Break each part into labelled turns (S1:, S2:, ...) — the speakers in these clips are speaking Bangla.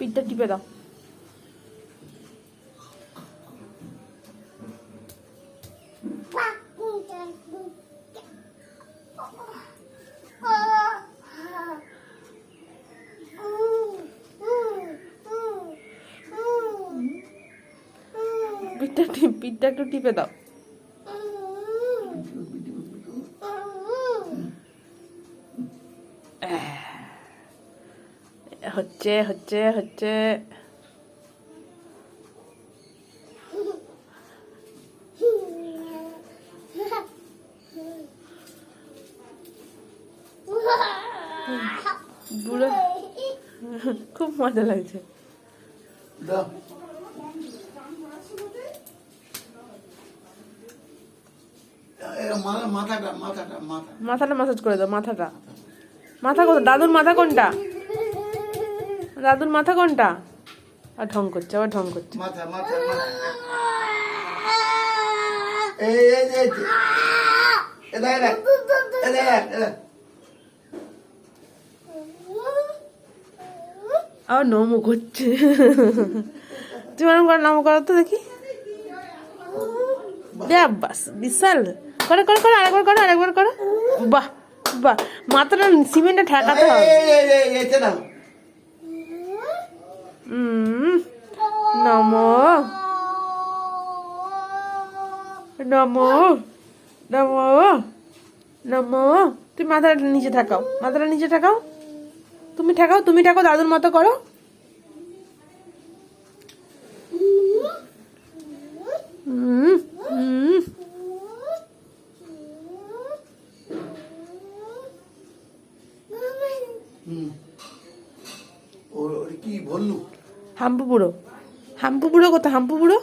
S1: পিঠটা টিপে দাও। পিঠটা পিঠটা একটু টিপে দাও। হচ্ছে হচ্ছে হচ্ছে। বুড়ো। খুব মজা লাগছে।
S2: মাথাটা
S1: মাসাজ করে দাও মাথাটা। মাথা কোথায় দাদুর মাথা কোনটা? দাদুর মাথা কোনটা আর ঢং করছে আবার ঢং করছে
S2: মাথা মাথা মাথা এই এই এই এ দেখ, এ দেখ। এ দেখ, এ দেখ।
S1: আবার নমো করছে তুমি ওরকম করে নমো করো তো দেখি বাস বিশাল করে করে করে আরেকবার করো আরেকবার করো বাহ বাহ মাথাটা সিমেন্টে ঠেকাতে হবে
S2: এই, এই, এই, এই, এতে নাও।
S1: উম, নমো নমো নমো নমো। তুমি মাথাটা নিচে ঠাকাও মাথাটা নিচে ঠাকাও। তুমি ঠাকাও তুমি ঠাকাও দাদুর মতো করো।
S2: কি বললু?
S1: হাম্পু বুড়ো। হাম্পু বুড়ো কোথায়? হাম্পু বুড়ো?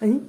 S1: はい